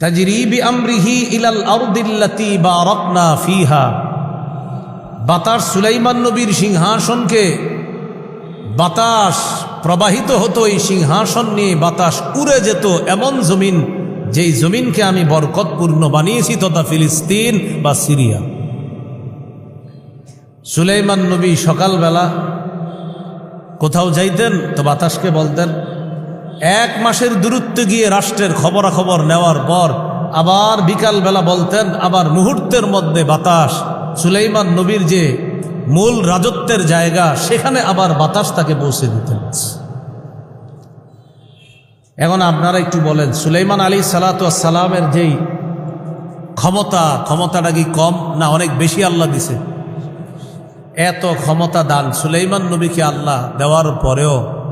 তাজরিবি আমরিহি ইলাল আরদিল্লাতি বারাকনা ফিহা। বাতাস সুলাইমান নবীর সিংহাসনকে বাতাস প্রবাহিত হতো এই সিংহাসন নিয়ে, বাতাস উড়ে যেত এমন জমিন যেই জমিনকে আমি বরকতপূর্ণ বানিয়েছি, তথা ফিলিস্তিন বা সিরিয়া। সুলাইমান নবী সকালবেলা কোথাও যাইতেন, তো বাতাসকে বলতেন এক মাসের দূরত্বে গিয়ে রাষ্ট্রের খবরাখবর নেওয়ার পর আবার বিকালবেলা বলতেন, আবার মুহূর্তের মধ্যে বাতাস। সুলাইমান নবীর যে মূল রাজত্বের জায়গা, সেখানে আবার বাতাস তাকে পৌঁছে দিতেন। এখন আপনারা একটু বলেন, সুলাইমান আলী সালাতামের যেই ক্ষমতা, ক্ষমতাটা কি কম না অনেক বেশি আল্লাহ দিছে? এত ক্ষমতা দান সুলাইমান নবীকে আল্লাহ দেওয়ার পরেও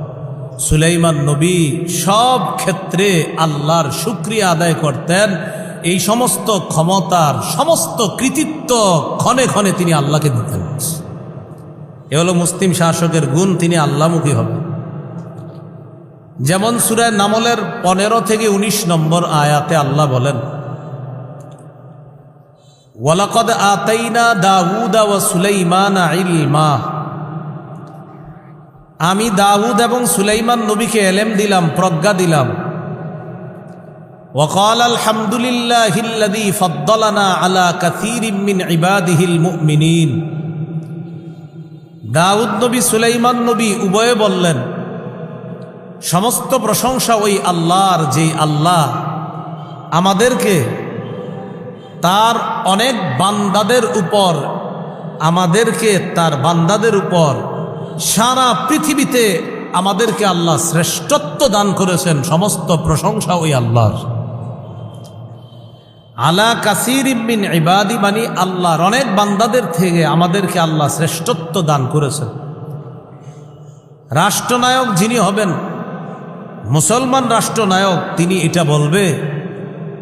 সুলাইমান নবী সব ক্ষেত্রে আল্লাহর শুক্রিয়া আদায় করতেন। এই সমস্ত ক্ষমতার সমস্ত কৃতিত্ব ক্ষণে ক্ষণে তিনি আল্লাহকে দিতেন। এ হলো মুসলিম শাসকের গুণ, তিনি আল্লাহমুখী হবেন। যেমন সুরায় নামলের পনেরো থেকে ১৯ নম্বর আয়াতে আল্লাহ বলেন, ওয়ালাকদ আতাইনা দাউদা ও সুলাইমান ইলমা। আমি দাউদ এবং সুলাইমান নবীকে এলেম দিলাম প্রজ্ঞা দিলাম وقال الحمد لله الذي فضلنا على كثير من عباده المؤمنين দাউদ নবী সুলাইমান নবী উভয়ে বললেন সমস্ত প্রশংসা ওই আল্লাহর যে আল্লাহ আমাদেরকে তার অনেক বান্দাদের উপর আমাদেরকে তার বান্দাদের উপর সারা পৃথিবীতে আমাদেরকে আল্লাহ শ্রেষ্ঠত্ব দান করেছেন, সমস্ত প্রশংসা ওই আল্লাহর। আলা কাসির ইমিন ইবাদি মানি আল্লাহর অনেক বান্দাদের থেকে আমাদেরকে আল্লাহ শ্রেষ্ঠত্ব দান করেছেন। রাষ্ট্রনায়ক যিনি হবেন, মুসলমান রাষ্ট্রনায়ক, তিনি এটা বলবে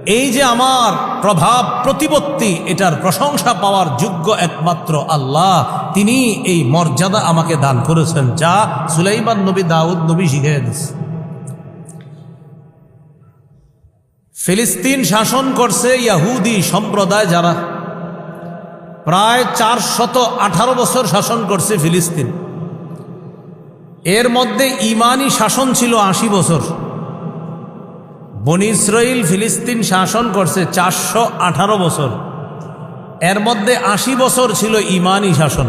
এই যে আমার প্রভাব প্রতিপত্তি, এটার প্রশংসা পাওয়ার যোগ্য একমাত্র আল্লাহ, তিনি এই মর্যাদা আমাকে দান করেছেন, যা সুলাইমান নবী দাউদ নবী শিখিয়ে দিচ্ছে ফিলিস্তিন শাসন করছে ইয়াহুদি সম্প্রদায় যারা। প্রায় চার শত আঠারো বছর শাসন করছে ফিলিস্তিন। এর মধ্যে ইমানি শাসন ছিল আশি বছর। বনি ইসরাইল ফিলিস্তিন শাসন করছে চারশো আঠারো বছর। এর মধ্যে আশি বছর ছিল ইমানি শাসন।